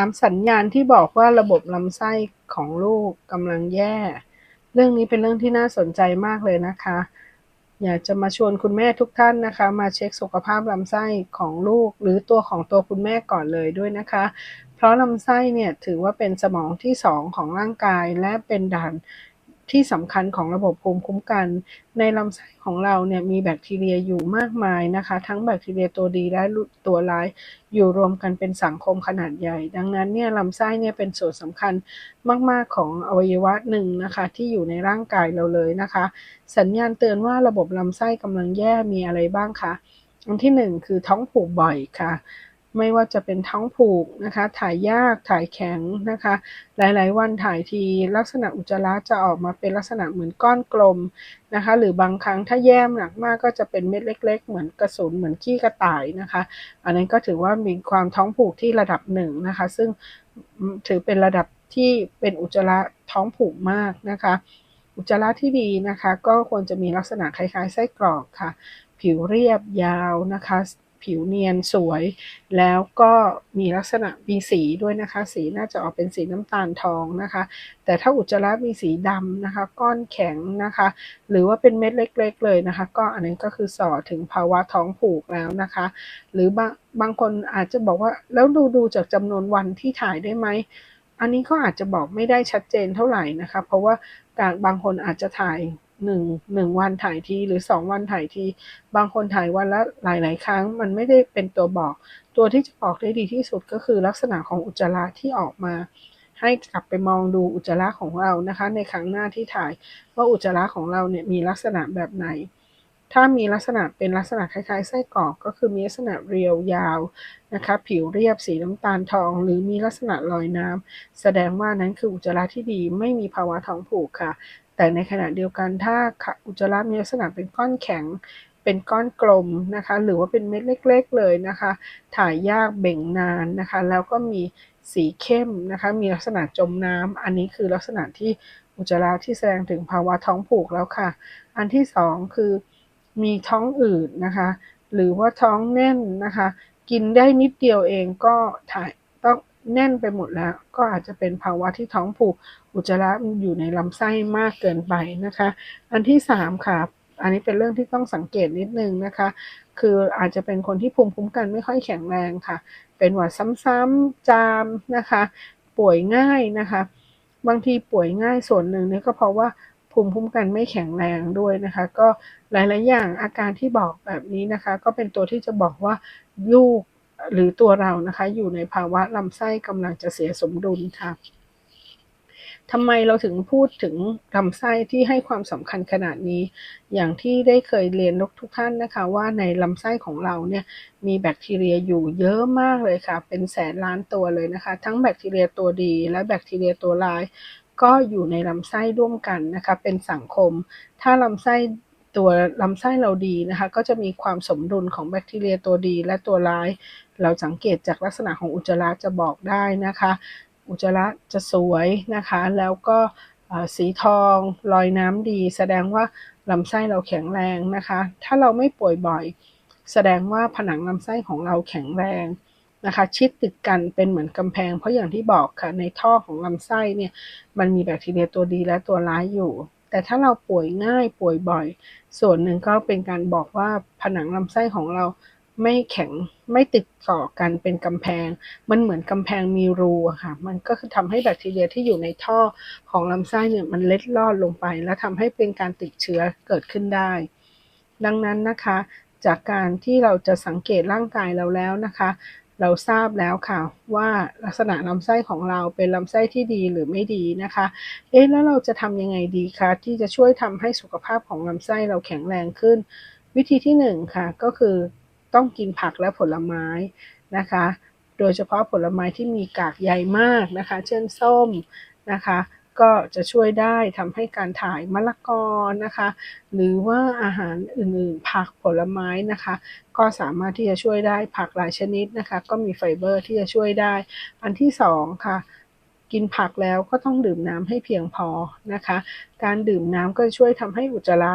ามสัญญาณที่บอกว่าระบบลำไส้ของลูกกำลังแย่ เรื่องนี้เป็นเรื่องที่น่าสนใจมากเลยนะคะ อยากจะมาชวนคุณแม่ทุกท่านนะคะ มาเช็คสุขภาพลำไส้ของลูก หรือตัวของตัวคุณแม่ก่อนเลยด้วยนะคะ เพราะลำไส้เนี่ยถือว่าเป็นสมองที่สองของร่างกายและเป็นด่าน ที่สำคัญของระบบภูมิคุ้มกัน ในลำไส้ของเราเนี่ยมีแบคทีเรียอยู่มากมายนะคะ ทั้งแบคทีเรียตัวดีและตัวร้ายอยู่รวมกันเป็นสังคมขนาดใหญ่ ดังนั้นเนี่ยลำไส้เนี่ยเป็นส่วนสำคัญมาก ๆ ของอวัยวะหนึ่งนะคะที่อยู่ในร่างกายเราเลยนะคะ สัญญาณเตือนว่าระบบลำไส้กำลังแย่มีอะไรบ้างคะอันที่หนึ่งคือท้องผูกบ่อยค่ะ ไม่ว่าจะเป็นท้องผูกนะคะ ถ่ายยากถ่ายแข็งนะคะ หลายๆ วันถ่ายทีลักษณะอุจจาระจะออกมาเป็นลักษณะเหมือนก้อนกลมนะคะ หรือบางครั้งถ้าแย่มหนักมากก็จะเป็นเม็ดเล็ก ๆ เหมือนกระสุนเหมือนขี้กระต่ายนะคะ อันนั้นก็ถือว่ามีความท้องผูกที่ระดับหนึ่งนะคะ ซึ่งถือเป็นระดับที่เป็นอุจจาระท้องผูกมากนะคะ อุจจาระที่ดีนะคะ ก็ควรจะมีลักษณะคล้ายๆไส้กรอกค่ะ ผิวเรียบยาวนะคะ ผิวเนียนสวย แล้วก็มีลักษณะมีสีด้วยนะคะ สีน่าจะออกเป็นสีน้ำตาลทองนะคะ แต่ถ้าอุจจาระมีสีดำนะคะ ก้อนแข็งนะคะ หรือว่าเป็นเม็ดเล็ก ๆ เลยนะคะ ก็อันนี้ก็คือส่อถึงภาวะท้องผูกแล้วนะคะ หรือบางบางคนอาจจะบอกว่าแล้วดูดูจากจำนวนวันที่ถ่ายได้ไหมอันนี้ก็อาจจะบอกไม่ได้ชัดเจนเท่าไหร่นะคะ เพราะว่าการบางคนอาจจะถ่าย หนึ่งหนึ่งวันถ่ายทีหรือสองวันถ่ายที บางคนถ่ายวันละหลาย ๆ ครั้ง มันไม่ได้เป็นตัวบอก ตัวที่จะบอกได้ดีที่สุดก็คือลักษณะของอุจจาระที่ออกมา ให้กลับไปมองดูอุจจาระของเรานะคะ ในครั้งหน้าที่ถ่ายว่าอุจจาระของเราเนี่ยมีลักษณะแบบไหน ถ้ามีลักษณะเป็นลักษณะคล้ายๆไส้กรอกก็คือมีลักษณะเรียวยาวนะคะผิวเรียบสีน้ำตาลทอง หรือมีลักษณะลอยน้ำแสดงว่านั้นคืออุจจาระที่ดีไม่มีภาวะท้องผูกค่ะ แต่ในขณะเดียวกันถ้าอุจจาระมีลักษณะเป็นก้อนแข็งเป็นก้อนกลมนะคะ หรือว่าเป็นเม็ดเล็ก ๆ เลยนะคะ ถ่ายยากเบ่งนานนะคะ แล้วก็มีสีเข้มนะคะ มีลักษณะจมน้ำอันนี้คือลักษณะที่อุจจาระที่แสดงถึงภาวะท้องผูกแล้วค่ะ อันที่สองคือมีท้องอืดนะคะ หรือว่าท้องแน่นนะคะ กินได้นิดเดียวเองก็ถ่าย แน่นไปหมดแล้ว ก็อาจจะเป็นภาวะที่ท้องผูกอุจจาระอยู่ในลำไส้มากเกินไปนะคะ อันที่3ค่ะ อันนี้เป็นเรื่องที่ต้องสังเกตนิดนึงนะคะ คืออาจจะเป็นคนที่ภูมิคุ้มกันไม่ค่อยแข็งแรงค่ะ เป็นหวัดซ้ำๆจามนะคะ ป่วยง่ายนะคะ บางทีป่วยง่ายส่วนหนึ่งนี่ก็เพราะว่าภูมิคุ้มกันไม่แข็งแรงด้วยนะคะ ก็หลาย ๆ อย่างอาการที่บอกแบบนี้นะคะ ก็เป็นตัวที่จะบอกว่าลูก หรือตัวเรานะคะ อยู่ในภาวะลำไส้กำลังจะเสียสมดุลค่ะทำไมเราถึงพูดถึงลำไส้ที่ให้ความสำคัญขนาดนี้ อย่างที่ได้เคยเรียนทุกท่านนะคะ ว่าในลำไส้ของเราเนี่ยมีแบคทีเรียอยู่เยอะมากเลยค่ะ เป็นแสนล้านตัวเลยนะคะ ทั้งแบคทีเรียตัวดีและแบคทีเรียตัวร้าย ก็อยู่ในลำไส้ร่วมกันนะคะ เป็นสังคม ถ้าลำไส้ ตัวลำไส้เราดีนะคะก็จะมีความสมดุลของแบคทีเรียตัวดีและตัวร้าย เราสังเกตจากลักษณะของอุจจาระจะบอกได้นะคะ อุจจาระจะสวยนะคะ แล้วก็สีทองลอยน้ำดี แสดงว่าลำไส้เราแข็งแรงนะคะ ถ้าเราไม่ป่วยบ่อย แสดงว่าผนังลำไส้ของเราแข็งแรงนะคะ ชิดติดกันเป็นเหมือนกำแพง เพราะอย่างที่บอกค่ะในท่อของลำไส้เนี่ยมันมีแบคทีเรียตัวดีและตัวร้ายอยู่ แต่ถ้าเราป่วยง่ายป่วยบ่อย ส่วนหนึ่งก็เป็นการบอกว่าผนังลำไส้ของเราไม่แข็งไม่ติดต่อกันเป็นกำแพง มันเหมือนกำแพงมีรูอะค่ะ มันก็คือทำให้แบคทีเรียที่อยู่ในท่อของลำไส้เนี่ยมันเล็ดลอดลงไป แล้วทำให้เป็นการติดเชื้อเกิดขึ้นได้ ดังนั้นนะคะ จากการที่เราจะสังเกตร่างกายเราแล้วนะคะ เราทราบแล้วค่ะว่าลักษณะลำไส้ของเราเป็นลำไส้ที่ดีหรือไม่ดีนะคะ เอ๊ะแล้วเราจะทำยังไงดีคะที่จะช่วยทำให้สุขภาพของลำไส้เราแข็งแรงขึ้น วิธีที่1ค่ะก็คือต้องกินผักและผลไม้นะคะ โดยเฉพาะผลไม้ที่มีกากใยมากนะคะ เช่นส้มนะคะ ก็จะช่วยได้ทำให้การถ่ายมะละกอนะคะ หรือว่าอาหารอื่นๆ ผักผลไม้นะคะ ก็สามารถที่จะช่วยได้ผักหลายชนิดนะคะ ก็มีไฟเบอร์ที่จะช่วยได้ อันที่สองค่ะกินผักแล้วก็ต้องดื่มน้ำให้เพียงพอนะคะ การดื่มน้ำก็ช่วยทำให้อุจจาระ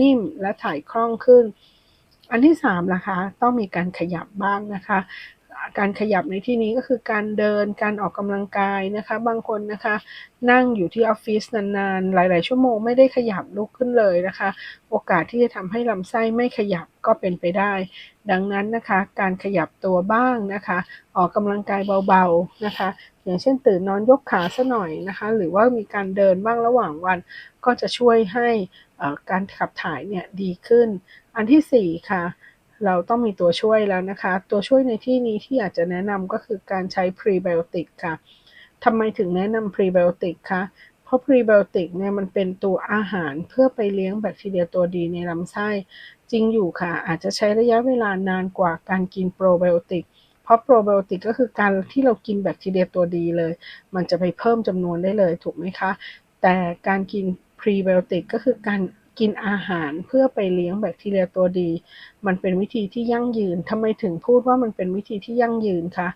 นิ่มและถ่ายคล่องขึ้น อันที่3ล่ะคะ ต้องมีการขยับบ้างนะคะ การขยับในที่นี้ก็คือการเดินการออกกำลังกายนะคะ บางคนนะคะ นั่งอยู่ที่ออฟฟิศนานๆ หลาย ๆ ชั่วโมงไม่ได้ขยับลุกขึ้นเลยนะคะ โอกาสที่จะทำให้ลำไส้ไม่ขยับก็เป็นไปได้ ดังนั้นนะคะ การขยับตัวบ้างนะคะ ออกกำลังกายเบาๆนะคะ อย่างเช่นตื่นนอนยกขาซะหน่อยนะคะ หรือว่ามีการเดินบ้างระหว่างวัน ก็จะช่วยให้การขับถ่ายเนี่ยดีขึ้น อันที่4ค่ะ เราต้องมีตัวช่วยแล้วนะคะ ตัวช่วยในที่นี้ที่อยากจะแนะนำก็คือการใช้พรีไบโอติกค่ะทำไมถึงแนะนำพรีไบโอติกคะเพราะพรีไบโอติกเนี่ยมันเป็นตัวอาหารเพื่อไปเลี้ยงแบคทีเรียตัวดีในลำไส้ จริงอยู่ค่ะ อาจจะใช้ระยะเวลานานกว่าการกินโปรไบโอติกเพราะโปรไบโอติกก็คือการที่เรากินแบคทีเรียตัวดีเลย มันจะไปเพิ่มจำนวนได้เลยถูกไหมคะ แต่การกินพรีไบโอติกก็คือการ กินอาหารเพื่อไปเลี้ยงแบคทีเรียตัวดี มันเป็นวิธีที่ยั่งยืนทำไมถึงพูดว่ามันเป็นวิธีที่ยั่งยืนคะ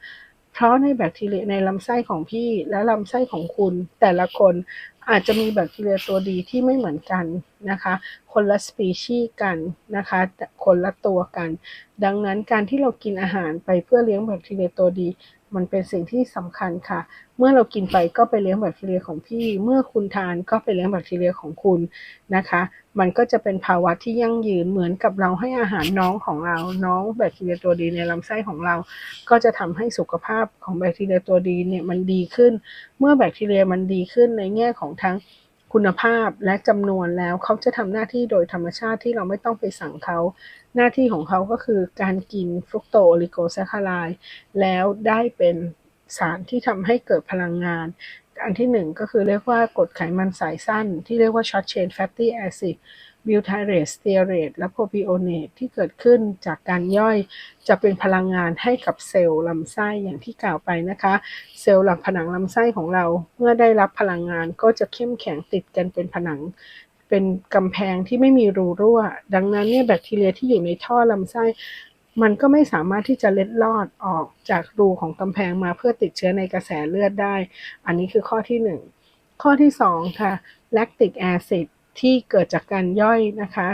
เพราะในแบคทีเรียในลำไส้ของพี่และลำไส้ของคุณแต่ละคนอาจจะมีแบคทีเรียตัวดีที่ไม่เหมือนกันนะคะ คนละสปีชีส์กันนะคะแต่คนละตัวกัน ดังนั้นการที่เรากินอาหารไปเพื่อเลี้ยงแบคทีเรียตัวดี มันเป็นสิ่งที่สำคัญค่ะ เมื่อเรากินไปก็ไปเลี้ยงแบคทีเรียของพี่ เมื่อคุณทานก็ไปเลี้ยงแบคทีเรียของคุณนะคะ มันก็จะเป็นภาวะที่ยั่งยืนเหมือนกับเราให้อาหารน้องของเรา น้องแบคทีเรียตัวดีในลำไส้ของเรา ก็จะทำให้สุขภาพของแบคทีเรียตัวดีเนี่ยมันดีขึ้น เมื่อแบคทีเรียมันดีขึ้นในแง่ของทั้ง คุณภาพและจำนวนแล้วเขาจะทำหน้าที่โดยธรรมชาติที่เราไม่ต้องไปสั่งเขา หน้าที่ของเขาก็คือการกินฟรุกโตโอลิโกแซคคารายแล้วได้เป็นสารที่ทำให้เกิดพลังงาน อันที่หนึ่งก็คือเรียกว่ากรดไขมันสายสั้น ที่เรียกว่า short chain fatty acid บิวไทเรตสเตียเรตและโพรพิโอเนตที่เกิดขึ้นจากการย่อยจะเป็นพลังงานให้กับเซลล์ลำไส้อย่างที่กล่าวไปนะคะ เซลล์หลังผนังลำไส้ของเราเมื่อได้รับพลังงานก็จะเข้มแข็งติดกันเป็นผนังเป็นกำแพงที่ไม่มีรูรั่ว ดังนั้นเนี่ยแบคทีเรียที่อยู่ในท่อลำไส้มันก็ไม่สามารถที่จะเล็ดลอดออกจากรูของกำแพงมาเพื่อติดเชื้อในกระแสเลือดได้ อันนี้คือข้อที่ 1 ข้อที่ 2 ค่ะ lactic acid ที่เกิดจากการย่อยนะคะ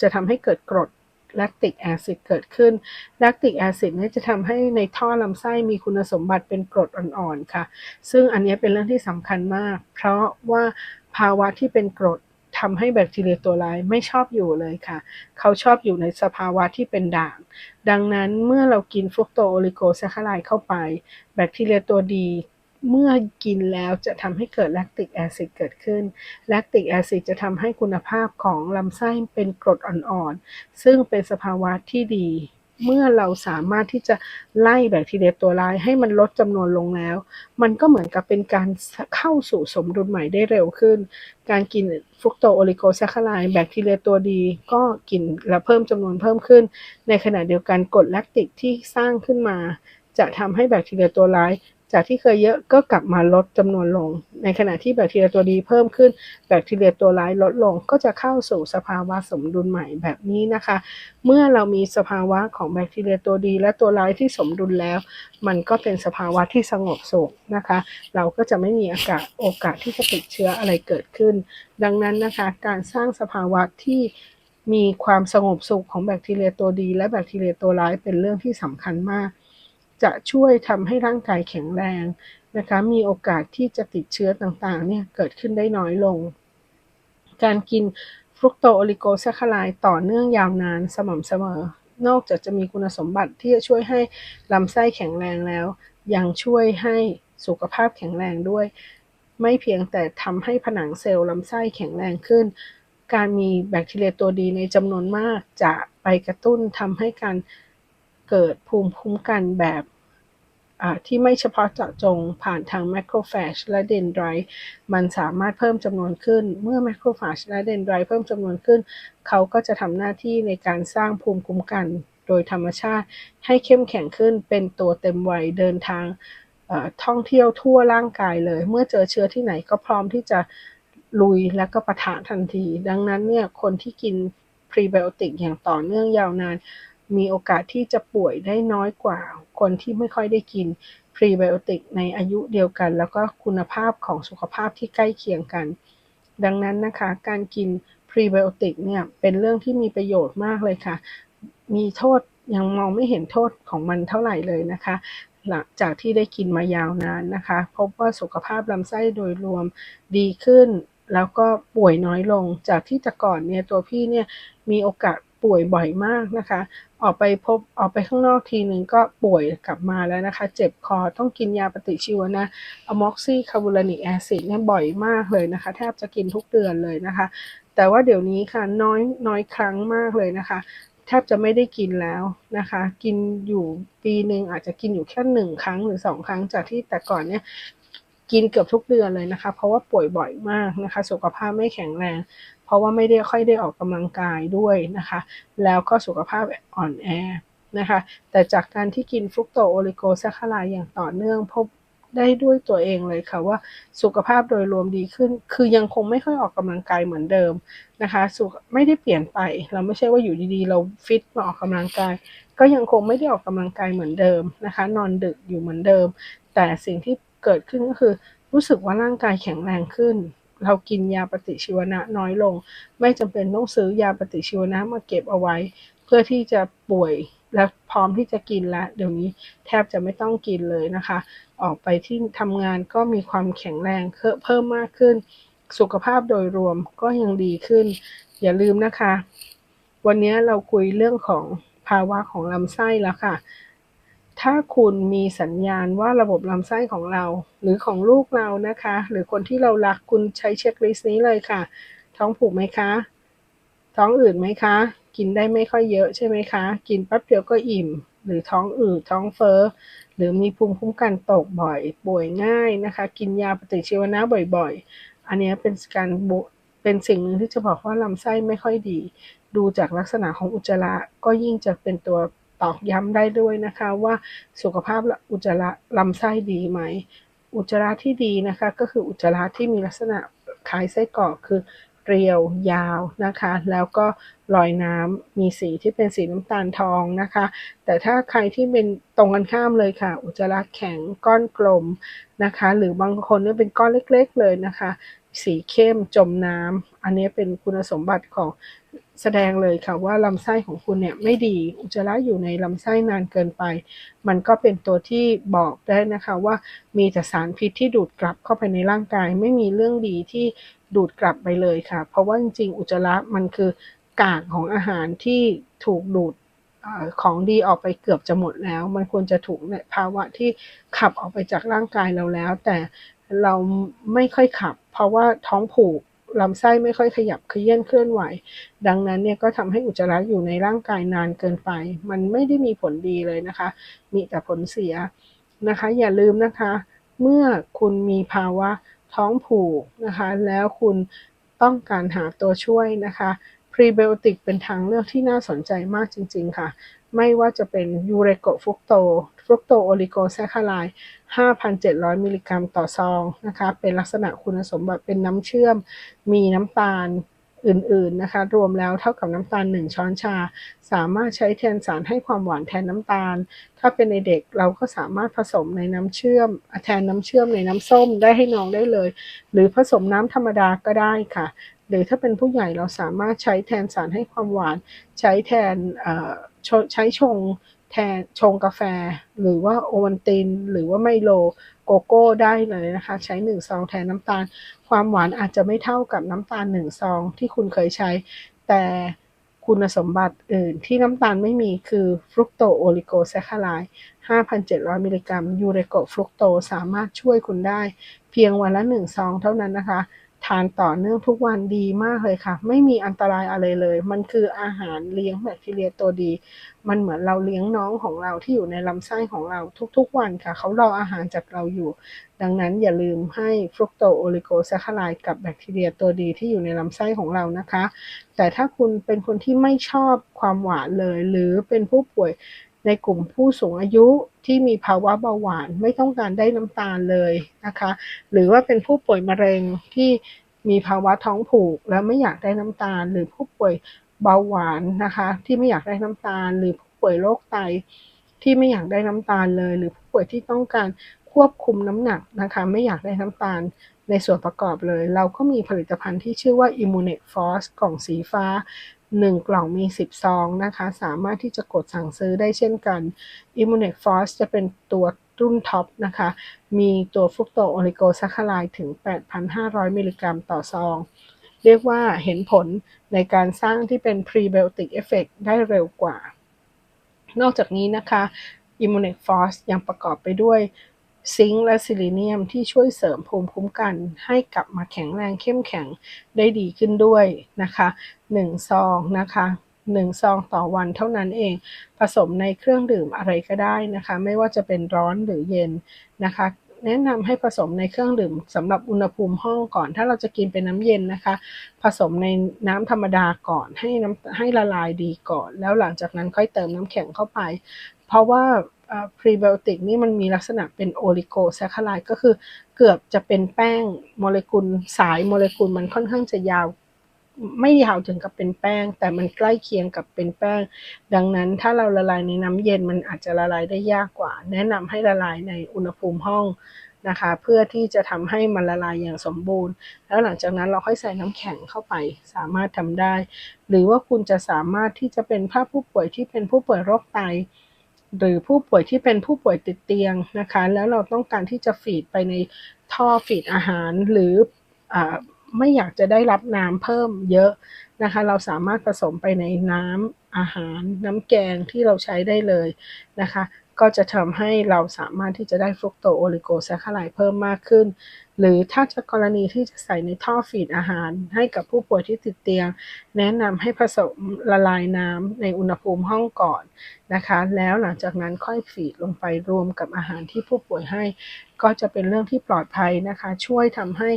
จะทำให้เกิดกรดแลคติกแอซิดเกิดขึ้น แลคติกแอซิดนี่จะทำให้ในท่อลำไส้มีคุณสมบัติเป็นกรดอ่อนๆค่ะ ซึ่งอันนี้เป็นเรื่องที่สำคัญมาก เพราะว่าภาวะที่เป็นกรดทำให้แบคทีเรียตัวร้ายไม่ชอบอยู่เลยค่ะ เขาชอบอยู่ในสภาวะที่เป็นด่าง ดังนั้นเมื่อเรากินฟรุกโตโอลิโกแซคคารายเข้าไป แบคทีเรียตัวดี เมื่อกินแล้วจะทำให้เกิดแลคติกแอซิดเกิดขึ้น แลคติกแอซิดจะทำให้คุณภาพของลำไส้เป็นกรดอ่อนๆ ซึ่งเป็นสภาวะที่ดี เมื่อเราสามารถที่จะไล่แบคทีเรียตัวร้ายให้มันลดจำนวนลงแล้ว มันก็เหมือนกับเป็นการเข้าสู่สมดุลใหม่ได้เร็วขึ้น การกินฟรุกโตโอลิโกแซคคารายแบคทีเรียตัวดี ก็กินและเพิ่มจำนวนเพิ่มขึ้น ในขณะเดียวกันกรดแลคติกที่สร้างขึ้นมา จะทำให้แบคทีเรียตัวร้าย จากที่เคยเยอะก็กลับมาลดจำนวนลง ในขณะที่แบคทีเรียตัวดีเพิ่มขึ้น แบคทีเรียตัวร้ายลดลง ก็จะเข้าสู่สภาวะสมดุลใหม่แบบนี้นะคะ เมื่อเรามีสภาวะของแบคทีเรียตัวดี และตัวร้ายที่สมดุลแล้ว มันก็เป็นสภาวะที่สงบสุขนะคะ เราก็จะไม่มีอากาศโอกาสที่จะติดเชื้ออะไรเกิดขึ้น ดังนั้นนะคะ การสร้างสภาวะที่มีความสงบสุขของแบคทีเรียตัวดี และแบคทีเรียตัวร้ายเป็นเรื่องที่สำคัญมาก จะช่วยทำให้ร่างกายแข็งแรงนะคะ มีโอกาสที่จะติดเชื้อต่างๆ เนี่ยเกิดขึ้นได้น้อยลง การกินฟรุกโตโอลิโกแซคคารายต่อเนื่องยาวนานสม่ำเสมอ นอกจากจะมีคุณสมบัติที่จะช่วยให้ลำไส้แข็งแรงแล้ว ยังช่วยให้สุขภาพแข็งแรงด้วย ไม่เพียงแต่ทำให้ผนังเซลล์ลำไส้แข็งแรงขึ้น การมีแบคทีเรียตัวดีในจำนวนมากจะไปกระตุ้นทำให้การ เกิดภูมิคุ้มกันแบบที่ไม่เฉพาะเจาะจงผ่านทางแมคโครแฟจและเดนไดรมันสามารถเพิ่มจำนวนขึ้น เมื่อแมคโครแฟจและเดนไดรเพิ่มจำนวนขึ้น เขาก็จะทำหน้าที่ในการสร้างภูมิคุ้มกัน โดยธรรมชาติให้เข้มแข็งขึ้นเป็นตัวเต็มวัยเดินทางท่องเที่ยวทั่วร่างกายเลย เมื่อเจอเชื้อที่ไหนก็พร้อมที่จะลุยและก็ปะทะทันที ดังนั้นเนี่ยคนที่กินพรีไบโอติกอย่างต่อเนื่องยาวนาน มีโอกาสที่จะป่วยได้น้อยกว่าคนที่ไม่ค่อยได้กินพรีไบโอติกในอายุเดียวกัน แล้วก็คุณภาพของสุขภาพที่ใกล้เคียงกัน ดังนั้นนะคะ การกินพรีไบโอติกเนี่ยเป็นเรื่องที่มีประโยชน์มากเลยค่ะ มีโทษยังมองไม่เห็นโทษของมันเท่าไหร่เลยนะคะ หลังจากที่ได้กินมายาวนานนะคะ พบว่าสุขภาพลำไส้โดยรวมดีขึ้น แล้วก็ป่วยน้อยลง จากที่แต่ก่อนเนี่ยตัวพี่เนี่ยมีโอกาส ป่วยบ่อยมากนะคะ ออกไปพบออกไปข้างนอกทีหนึ่งก็ป่วยกลับมาแล้วนะคะ เจ็บคอต้องกินยาปฏิชีวนะอะม็อกซีคาร์บูลานิกแอซิดเนี่ยบ่อยมากเลยนะคะ แทบจะกินทุกเดือนเลยนะคะ แต่ว่าเดี๋ยวนี้ค่ะน้อยน้อยครั้งมากเลยนะคะแทบจะไม่ได้กินแล้วนะคะ กินอยู่ปีหนึ่งอาจจะกินอยู่แค่หนึ่งครั้งหรือสองครั้งจากที่แต่ก่อนเนี่ยกินเกือบทุกเดือนเลยนะคะ เพราะว่าป่วยบ่อยมากนะคะ สุขภาพไม่แข็งแรง ราะว่าไม่ได้ค่อยได้ออกกำลังกายด้วยนะคะ แล้วก็สุขภาพอ่อนแอนะคะ แต่จากการที่กินฟรุกโตโอลิโกแซคคารอย่างต่อเนื่องพบได้ด้วยตัวเองเลยค่ะว่าสุขภาพโดยรวมดีขึ้น คือยังคงไม่ค่อยออกกำลังกายเหมือนเดิมนะคะสุขไม่ได้เปลี่ยนไป เราไม่ใช่ว่าอยู่ดีๆ เราฟิตมาออกกำลังกาย ก็ยังคงไม่ได้ออกกำลังกายเหมือนเดิมนะคะ นอนดึกอยู่เหมือนเดิม แต่สิ่งที่เกิดขึ้นก็คือรู้สึกว่าร่างกายแข็งแรงขึ้น เรากินยาปฏิชีวนะน้อยลง ไม่จำเป็นต้องซื้อยาปฏิชีวนะมาเก็บเอาไว้ เพื่อที่จะป่วยและพร้อมที่จะกินแล้วเดี๋ยวนี้แทบจะไม่ต้องกินเลยนะคะ ออกไปที่ทำงานก็มีความแข็งแรงเพิ่มมากขึ้น สุขภาพโดยรวมก็ยังดีขึ้น อย่าลืมนะคะ วันนี้เราคุยเรื่องของภาวะของลำไส้แล้วค่ะ ถ้าคุณมีสัญญาณว่าระบบลำไส้ของเรา หรือของลูกเรานะคะ หรือคนที่เรารักคุณใช้เช็คลิสต์นี้เลยค่ะ ท้องผูกไหมคะ ท้องอืดไหมคะ กินได้ไม่ค่อยเยอะใช่ไหมคะ กินแป๊บเดียวก็อิ่ม หรือท้องอืดท้องเฟ้อหรือมีภูมิคุ้มกันตกบ่อยป่วยง่ายนะคะ กินยาปฏิชีวนะบ่อยๆ อันนี้เป็นการเป็นสิ่งหนึ่งที่จะบอกว่าลำไส้ไม่ค่อยดี ดูจากลักษณะของอุจจาระก็ยิ่งจะเป็นตัว ตอกย้ำได้ด้วยนะคะว่าสุขภาพอุจจาระลำไส้ดีไหม อุจจาระที่ดีนะคะ ก็คืออุจจาระที่มีลักษณะคล้ายไส้กรอกคือเรียวยาวนะคะ แล้วก็ลอยน้ำมีสีที่เป็นสีน้ำตาลทองนะคะ แต่ถ้าใครที่เป็นตรงกันข้ามเลยค่ะ อุจจาระแข็งก้อนกลมนะคะ หรือบางคนเนี่ยเป็นก้อนเล็กๆเลยนะคะ สีเข้มจมน้ำอันนี้เป็นคุณสมบัติของ แสดงเลยค่ะว่าลำไส้ของคุณเนี่ยไม่ดี อุจจาระอยู่ในลำไส้นานเกินไป มันก็เป็นตัวที่บอกได้นะคะว่ามีแต่สารพิษที่ดูดกลับเข้าไปในร่างกาย ไม่มีเรื่องดีที่ดูดกลับไปเลยค่ะ เพราะว่าจริงๆอุจจาระมันคือกากของอาหารที่ถูกดูดของดีออกไปเกือบจะหมดแล้ว มันควรจะถูกในภาวะที่ขับออกไปจากร่างกายเราแล้ว แต่เราไม่ค่อยขับ เพราะว่าท้องผูก ลำไส้ไม่ค่อยขยับเคลื่อนเคลื่อนไหว ดังนั้นเนี่ยก็ทำให้อุจจาระอยู่ในร่างกายนานเกินไป มันไม่ได้มีผลดีเลยนะคะ มีแต่ผลเสียนะคะ อย่าลืมนะคะ เมื่อคุณมีภาวะท้องผูกนะคะ แล้วคุณต้องการหาตัวช่วยนะคะพรีไบโอติกเป็นทางเลือกที่น่าสนใจมากจริง ๆ ค่ะ ไม่ว่าจะเป็นยูเรโกฟรุกโตฟรุกโตโอลิโกแซคคาราย5,700 มิลลิกรัมต่อซองนะคะ เป็นลักษณะคุณสมบัติเป็นน้ำเชื่อม มีน้ำตาลอื่นๆนะคะ รวมแล้วเท่ากับน้ำตาล 1 ช้อนชา สามารถใช้แทนสารให้ความหวานแทนน้ำตาล ถ้าเป็นในเด็กเราก็สามารถผสมในน้ำเชื่อม แทนน้ำเชื่อมในน้ำส้มได้ให้น้องได้เลย หรือผสมน้ำธรรมดาก็ได้ค่ะ หรือถ้าเป็นผู้ใหญ่เราสามารถใช้แทนสารให้ความหวาน ใช้แทน ใช้ชงแทนชงกาแฟ หรือว่าโอวัลติน หรือว่าไมโลโกโก้ได้เลยนะคะ ใช้1ซองแทนน้ำตาล ความหวานอาจจะไม่เท่ากับน้ำตาล1ซองที่คุณเคยใช้ แต่คุณสมบัติอื่นที่น้ำตาลไม่มีคือฟรุกโตโอลิโกแซคคาไราย5,700 มิลลิกรัมยูเรโกฟรุกโตสามารถช่วยคุณได้ เพียงวันละ1ซองเท่านั้นนะคะ ทานต่อเนื่องทุกวันดีมากเลยค่ะ ไม่มีอันตรายอะไรเลย มันคืออาหารเลี้ยงแบคทีเรียตัวดี มันเหมือนเราเลี้ยงน้องของเราที่อยู่ในลำไส้ของเราทุกๆวันค่ะ เขารออาหารจากเราอยู่ ดังนั้นอย่าลืมให้ฟรุกโตโอลิโกแซคคารายกับแบคทีเรียตัวดีที่อยู่ในลำไส้ของเรานะคะ แต่ถ้าคุณเป็นคนที่ไม่ชอบความหวานเลย หรือเป็นผู้ป่วย ในกลุ่มผู้สูงอายุที่มีภาวะเบาหวานไม่ต้องการได้น้ำตาลเลยนะคะ หรือว่าเป็นผู้ป่วยมะเร็งที่มีภาวะท้องผูก แล้วไม่อยากได้น้ำตาล หรือผู้ป่วยเบาหวานนะคะ ที่ไม่อยากได้น้ำตาล หรือผู้ป่วยโรคไตที่ไม่อยากได้น้ำตาลเลย หรือผู้ป่วยที่ต้องการควบคุมน้ำหนักนะคะ ไม่อยากได้น้ำตาลในส่วนประกอบเลย เราก็มีผลิตภัณฑ์ที่ชื่อว่า Immune Force กล่องสีฟ้า 1 กล่องมี 10 ซองนะคะ สามารถที่จะกดสั่งซื้อได้เช่นกัน i m m u n e t Force จะเป็นตัวรุ่นท็อปนะคะ มีตัวฟุกโตโอลิโกแซคคาไลถึง 8,500 มิลลิกรัมต่อซอง เรียกว่าเห็นผลในการสร้างที่เป็น Prebiotic Effect ได้เร็วกว่า นอกจากนี้นะคะ i m m u n e t Force ยังประกอบไปด้วย ซิงค์และซิลิเนียมที่ช่วยเสริมภูมิคุ้มกันให้กลับมาแข็งแรงเข้มแข็งได้ดีขึ้นด้วยนะคะ1ซองนะคะ1ซองต่อวันเท่านั้นเอง ผสมในเครื่องดื่มอะไรก็ได้นะคะ ไม่ว่าจะเป็นร้อนหรือเย็นนะคะแนะนำให้ผสมในเครื่องดื่มสำหรับอุณหภูมิห้องก่อน ถ้าเราจะกินเป็นน้ำเย็นนะคะ ผสมในน้ำธรรมดาก่อนให้น้ำให้ละลายดีก่อน แล้วหลังจากนั้นค่อยเติมน้ำแข็งเข้าไป เพราะว่า พรีไบโอติกนี่มันมีลักษณะเป็นโอลิโกแซคคาไลก็คือเกือบจะเป็นแป้งโมเลกุลสายโมเลกุลมันค่อนข้างจะยาว ไม่ยาวถึงกับเป็นแป้ง แต่มันใกล้เคียงกับเป็นแป้ง ดังนั้นถ้าเราละลายในน้ำเย็นมันอาจจะละลายได้ยากกว่า แนะนำให้ละลายในอุณหภูมิห้องนะคะเพื่อที่จะทำให้มันละลายอย่างสมบูรณ์ แล้วหลังจากนั้นเราค่อยใส่น้ำแข็งเข้าไปสามารถทำได้ หรือว่าคุณจะสามารถที่จะเป็นภาพผู้ป่วยที่เป็นผู้ป่วยโรคไต หรือผู้ป่วยที่เป็นผู้ป่วยติดเตียงนะคะ แล้วเราต้องการที่จะฟีดไปในท่อฟีดอาหารหรืออไม่อยากจะได้รับน้ำเพิ่มเยอะนะคะ เราสามารถผสมไปในน้ำอาหารน้ำแกงที่เราใช้ได้เลยนะคะ ก็จะทำให้เราสามารถที่จะได้ฟรุกโตโอลิโกแซคคาไลเพิ่มมากขึ้น หรือถ้าจะกรณีที่จะใส่ในท่อฟีดอาหาร ให้กับผู้ป่วยที่ติดเตียง แนะนำให้ผสมละลายน้ำในอุณหภูมิห้องก่อนนะคะ แล้วหลังจากนั้นค่อยฟีดลงไปรวมกับอาหารที่ผู้ป่วยให้ ก็จะเป็นเรื่องที่ปลอดภัยนะคะ ช่วยทำให้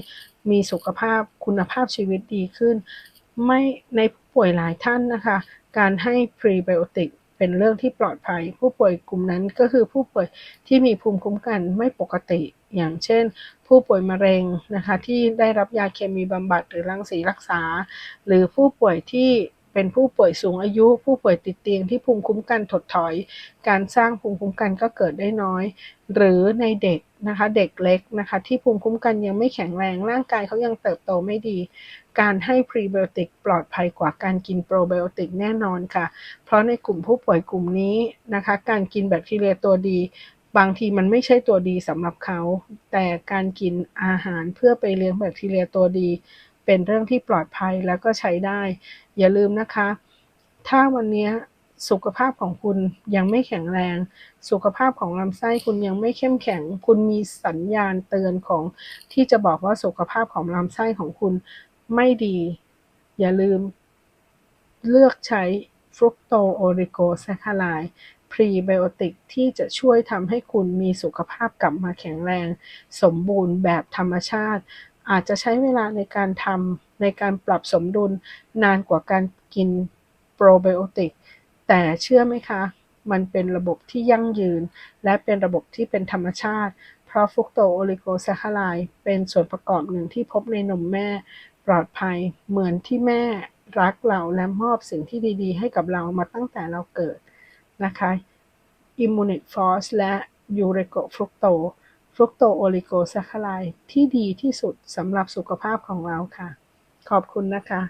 มีสุขภาพคุณภาพชีวิตดีขึ้น ไม่ในผู้ป่วยหลายท่านนะคะ การให้พรีไบโอติกเป็นเรื่องที่ปลอดภัย ผู้ป่วยกลุ่มนั้นก็คือผู้ป่วยที่มีภูมิคุ้มกันไม่ปกติ อย่างเช่น ผู้ป่วยมะเร็งนะคะที่ได้รับยาเคมีบำบัดหรือรังสีรักษา หรือผู้ป่วยที่เป็นผู้ป่วยสูงอายุ ผู้ป่วยติดเตียงที่ภูมิคุ้มกันถดถอย การสร้างภูมิคุ้มกันก็เกิดได้น้อย หรือในเด็กนะคะเด็กเล็กนะคะที่ภูมิคุ้มกันยังไม่แข็งแรงร่างกายเขายังเติบโตไม่ดี การให้พรีไบโอติกปลอดภัยกว่าการกินโปรไบโอติกแน่นอนค่ะ เพราะในกลุ่มผู้ป่วยกลุ่มนี้นะคะการกินแบคทีเรียตัวดี บางทีมันไม่ใช่ตัวดีสำหรับเขา แต่การกินอาหารเพื่อไปเลี้ยงแบคทีเรียตัวดี เป็นเรื่องที่ปลอดภัยแล้วก็ใช้ได้ อย่าลืมนะคะ ถ้าวันนี้สุขภาพของคุณยังไม่แข็งแรง สุขภาพของลำไส้คุณยังไม่เข้มแข็ง คุณมีสัญญาณเตือนของที่จะบอกว่าสุขภาพของลำไส้ของคุณไม่ดี อย่าลืมเลือกใช้ฟรุกโตโอริโกแซคคาไล พรีไบโอติกที่จะช่วยทำให้คุณมีสุขภาพกลับมาแข็งแรง สมบูรณ์แบบธรรมชาติ อาจจะใช้เวลาในการทำในการปรับสมดุลนานกว่าการกินโปรไบโอติกแต่เชื่อไหมคะมันเป็นระบบที่ยั่งยืน และเป็นระบบที่เป็นธรรมชาติ เพราะฟุกโตโอลิโกแซคคาไลเป็นส่วนประกอบหนึ่งที่พบในนมแม่ ปลอดภัยเหมือนที่แม่รักเราและมอบสิ่งที่ดี ๆ ให้กับเรามาตั้งแต่เราเกิด นะคะ Immunit Force และยูเรโกฟรุกโตฟรุกโตโอลิโกแซคคาไลที่ดีที่สุดสำหรับสุขภาพของเราค่ะ ขอบคุณนะคะ